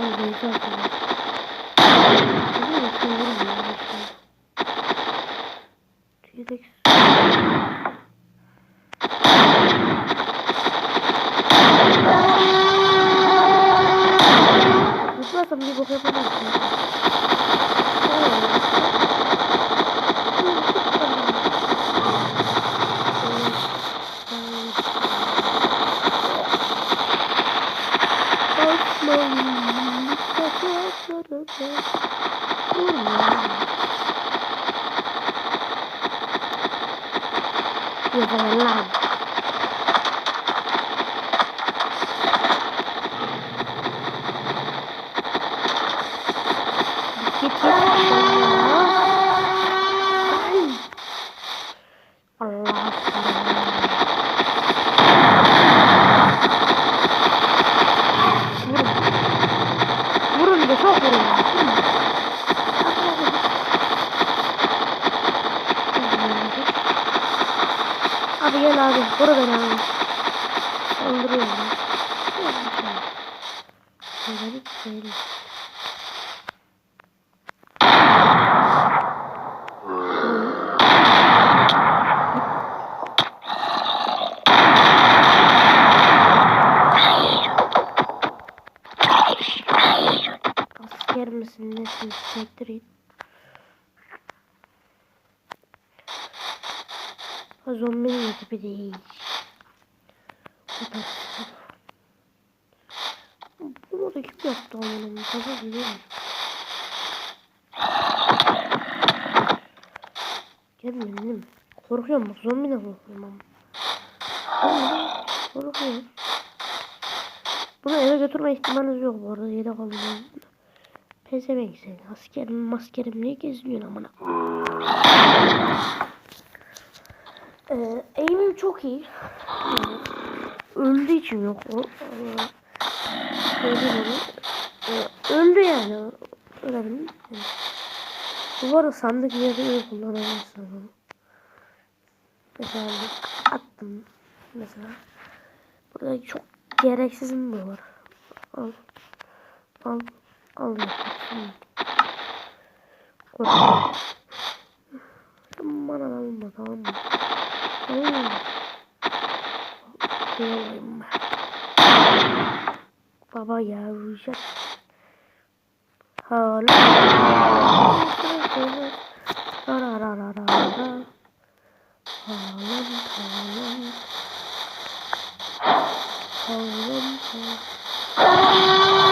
Ya işte. T-Rex. Zıplasam bir bok yapamazsın. Osmanlı คุณจะเห็นลานคิดคิดชอบเลย Abi gel abi. Vur beni abi. Şöyle bir söyle. Asker misin nesin? Sektirin. Ha zombinin tipi değil. Bu da kim yaptı onun? Kaza biliyorum. Mi? Korkuyorum bak zombiden korkuyorum ama. Korkuyorum. Bunu eve götürme ihtimaliniz yok bu arada yedek alın. Pezevenk sen. Askerim maskerim niye geziniyorsun amına? Ee, aim'im çok iyi. Yani öldüğü için yok o. Ee. Ee, öldü yani. Ölebilir. Bu arada sandık yerde de kullanabilirsin onu. Mesela attım. Mesela. Burada çok gereksiz mi var? Al. Al. Al. Koy. Bana alma tamam mı? Koyayım. Baba yavrucak. Hala.